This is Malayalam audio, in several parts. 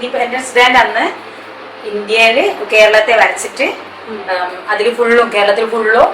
ഇൻഡിപെൻഡൻസ് ഡേ അന്ന് ഇന്ത്യയിൽ കേരളത്തെ വരച്ചിട്ട് അതിൽ ഫുള്ളും കേരളത്തിൽ ഫുള്ളും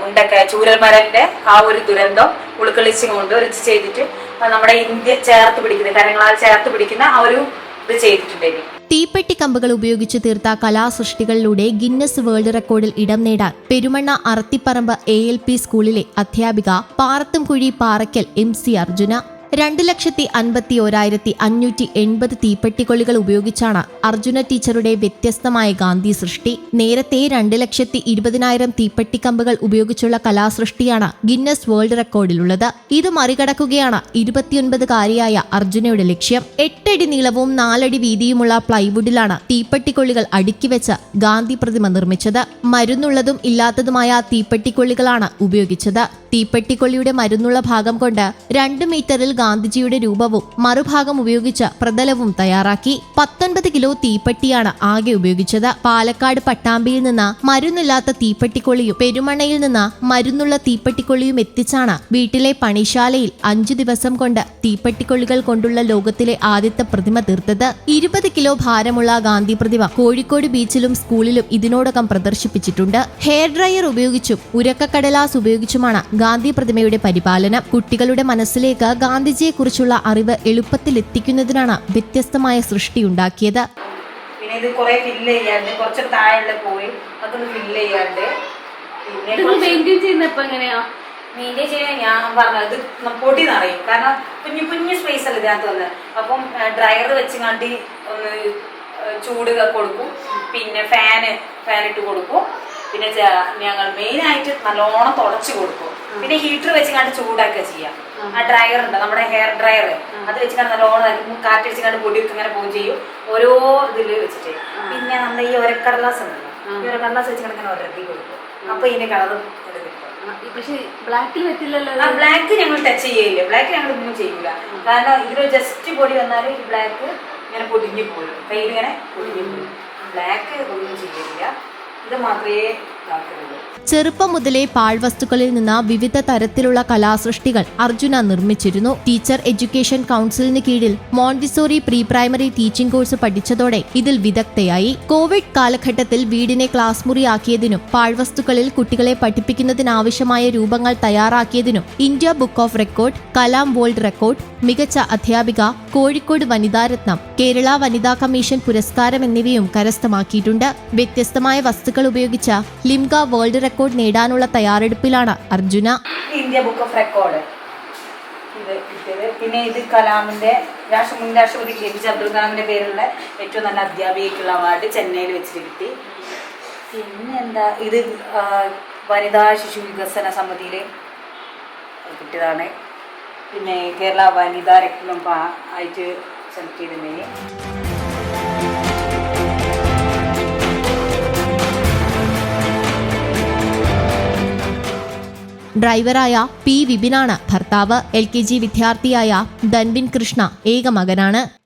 മുണ്ടൊക്കെ ചൂരൽമരന്റെ ആ ഒരു ദുരന്തം ഉൾക്കൊള്ളിച്ചും കൊണ്ട് ഒരു ചെയ്തിട്ട് നമ്മുടെ ഇന്ത്യ ചേർത്ത് പിടിക്കുന്ന കരങ്ങളാൽ ചേർത്ത് പിടിക്കുന്ന ആ ഒരു ഇത് ചെയ്തിട്ടുണ്ടായിരുന്നു തീപ്പെട്ടി കമ്പുകൾ ഉപയോഗിച്ച് തീർത്ത കലാസൃഷ്ടികളിലൂടെ ഗിന്നസ് വേൾഡ് റെക്കോർഡിൽ ഇടം നേടാൻ Perumanna Arathiparamb A L P സ്കൂളിലെ അധ്യാപിക പാറത്തുംകുഴി പാറയ്ക്കൽ എം സി അർജുന രണ്ട് ലക്ഷത്തി അൻപത്തി ഒരായിരത്തി അഞ്ഞൂറ്റി എൺപത് തീപ്പെട്ടിക്കൊള്ളികൾ ഉപയോഗിച്ചാണ് അർജുന ടീച്ചറുടെ വ്യത്യസ്തമായ ഗാന്ധി സൃഷ്ടി. നേരത്തെ രണ്ട് ലക്ഷത്തി ഇരുപതിനായിരം തീപ്പെട്ടിക്കമ്പുകൾ ഉപയോഗിച്ചുള്ള കലാസൃഷ്ടിയാണ് ഗിന്നസ് വേൾഡ് റെക്കോർഡിലുള്ളത്. ഇത് മറികടക്കുകയാണ് ഇരുപത്തിയൊൻപതുകാരിയായ അർജുനയുടെ ലക്ഷ്യം. എട്ടടി നീളവും നാലടി വീതിയുമുള്ള പ്ലൈവുഡിലാണ് തീപ്പെട്ടിക്കൊള്ളികൾ അടുക്കി വെച്ച് ഗാന്ധി പ്രതിമ നിർമ്മിച്ചത്. മരുന്നുള്ളതും ഇല്ലാത്തതുമായ തീപ്പെട്ടിക്കൊള്ളികളാണ് ഉപയോഗിച്ചത്. തീപ്പെട്ടിക്കൊള്ളിയുടെ മരുന്നുള്ള ഭാഗം കൊണ്ട് രണ്ട് മീറ്ററിൽ ഗാന്ധിജിയുടെ രൂപവും മറുഭാഗം ഉപയോഗിച്ച പ്രതലവും തയ്യാറാക്കി പത്തൊൻപത് കിലോ തീപ്പെട്ടിയാണ് ആകെ ഉപയോഗിച്ചത്. പാലക്കാട് പട്ടാമ്പിയിൽ നിന്ന് മരുന്നില്ലാത്ത തീപ്പെട്ടിക്കൊള്ളിയും പെരുമണയിൽ നിന്ന് മരുന്നുള്ള തീപ്പെട്ടിക്കൊള്ളിയും എത്തിച്ചാണ് വീട്ടിലെ പണിശാലയിൽ അഞ്ചു ദിവസം കൊണ്ട് തീപ്പെട്ടിക്കൊള്ളികൾ കൊണ്ടുള്ള ലോകത്തിലെ ആദ്യത്തെ പ്രതിമ തീർത്തത്. ഇരുപത് കിലോ ഭാരമുള്ള ഗാന്ധി പ്രതിമ കോഴിക്കോട് ബീച്ചിലും സ്കൂളിലും ഇതിനോടകം പ്രദർശിപ്പിച്ചിട്ടുണ്ട്. ഹെയർ ഡ്രയർ ഉപയോഗിച്ചും ഉരക്കക്കടലാസ് ഉപയോഗിച്ചുമാണ് ഗാന്ധി പ്രതിമയുടെ പരിപാലനം. കുട്ടികളുടെ മനസ്സിലേക്ക് ഗാന്ധിജിയെക്കുറിച്ചുള്ള അറിവ് എളുപ്പത്തിൽ എത്തിക്കുന്നതിനാണ് വ്യത്യസ്തമായ സൃഷ്ടിയുണ്ടാക്കിയത്. പിന്നെ ഇത് കുറെ ഫില്ല് ചെയ്യാണ്ട് കുറച്ച് താഴെ പോയി അതൊന്ന് ഫില്ല് ചെയ്യാണ്ട് മെയിന്റെയിൻ ചെയ്യുന്ന ഇപ്പൊ എങ്ങനെയാ? മെയിന്റെയിൻ ചെയ്യാൻ ഞാൻ പറഞ്ഞത് ഇത് പൊടി നിറയും കാരണം കുഞ്ഞു കുഞ്ഞു സ്പേസ് അല്ല ഇതിനകത്ത് വന്ന്. അപ്പം ഡ്രയർ വെച്ച് കണ്ടി ഒന്ന് ചൂട് കൊടുക്കും. പിന്നെ ഫാന് ഫാൻ ഇട്ട് കൊടുക്കും. പിന്നെ ഞങ്ങൾ മെയിൻ ആയിട്ട് നല്ലോണം തുടച്ചു കൊടുക്കും. പിന്നെ ഹീറ്റർ വെച്ച് കണ്ട് ചൂടാക്കുക ചെയ്യാം. ആ. ഡ്രയർ ഉണ്ട് നമ്മുടെ ഹെയർ ഡ്രയർ അത് വെച്ച് കണ്ട് നല്ലോണം കാറ്റടിച്ച് കണ്ട് പൊടിയൊക്കെ ഇങ്ങനെ പോകും ചെയ്യും. ഓരോ ഇതിൽ വെച്ചിട്ട്. പിന്നെ നമ്മുടെ ഈ ഒരക്കടലാസ് ഉണ്ട് ഈ ഒരക്കടലാസ് വെച്ച് കണ്ട് ഇങ്ങനെ ഒരക്കി കൊടുക്കും. അപ്പൊ ഇതിന്റെ കളർ പക്ഷെ ബ്ലാക്കിൽ പറ്റില്ലല്ലോ ആ ബ്ലാക്ക് ഞങ്ങൾ ടച്ച് ചെയ്യില്ല ബ്ലാക്ക് ഞങ്ങൾ ഒന്നും ചെയ്യില്ല കാരണം ഇതിൽ ജസ്റ്റ് പൊടി വന്നാൽ ഈ ബ്ലാക്ക് ഇങ്ങനെ പൊടിഞ്ഞു പോകും. കയ്യിൽ ഇങ്ങനെ പൊടിഞ്ഞു പോകും. ബ്ലാക്ക് ഒന്നും ചെയ്യില്ല ഇത് മാത്രമേ ചെറുപ്പം മുതലേ പാഴ്വസ്തുക്കളിൽ നിന്ന് വിവിധ തരത്തിലുള്ള കലാസൃഷ്ടികൾ അർജുന നിർമ്മിച്ചിരുന്നു. ടീച്ചർ എഡ്യൂക്കേഷൻ കൗൺസിലിന് കീഴിൽ Montessori pre primary teaching course പഠിച്ചതോടെ ഇതിൽ വിദഗ്ധയായി. കോവിഡ് കാലഘട്ടത്തിൽ വീടിനെ ക്ലാസ് മുറിയാക്കിയതിനും പാഴ്വസ്തുക്കളിൽ കുട്ടികളെ പഠിപ്പിക്കുന്നതിനാവശ്യമായ രൂപങ്ങൾ തയ്യാറാക്കിയതിനും India book of record Kalam world record മികച്ച അധ്യാപിക കോഴിക്കോട് വനിതാരത്നം കേരള വനിതാ കമ്മീഷൻ പുരസ്കാരം എന്നിവയും കരസ്ഥമാക്കിയിട്ടുണ്ട്. വ്യത്യസ്തമായ വസ്തുക്കൾ ഉപയോഗിച്ച ലിംഗ വേൾഡ് റെക്കോർഡ് നേടാനുള്ള തയ്യാറെടുപ്പിലാണ് Arjuna. India book of record പിന്നെ ഇത് കലാമിന്റെ രാഷ്ട്ര മുൻ രാഷ്ട്രപതി എ പി ജെ അബ്ദുൽ കലാമിന്റെ പേരുള്ള ഏറ്റവും നല്ല അധ്യാപികയ്ക്കുള്ള അവാർഡ് ചെന്നൈയിൽ വെച്ചിട്ട് കിട്ടി. പിന്നെ എന്താ ഇത് വനിതാ ശിശു വികസന സമിതിയിൽ കിട്ടിയതാണ്. പിന്നെ കേരള വനിതാ രക്തം ആയിട്ട് സെലക്ട് ചെയ്തിട്ടുണ്ടെങ്കിൽ. ഡ്രൈവറായ പി വിപിനാണ് ഭർത്താവ്. എൽ കെ ജി വിദ്യാർത്ഥിയായ ദൻവിൻ കൃഷ്ണ ഏക മകനാണ്.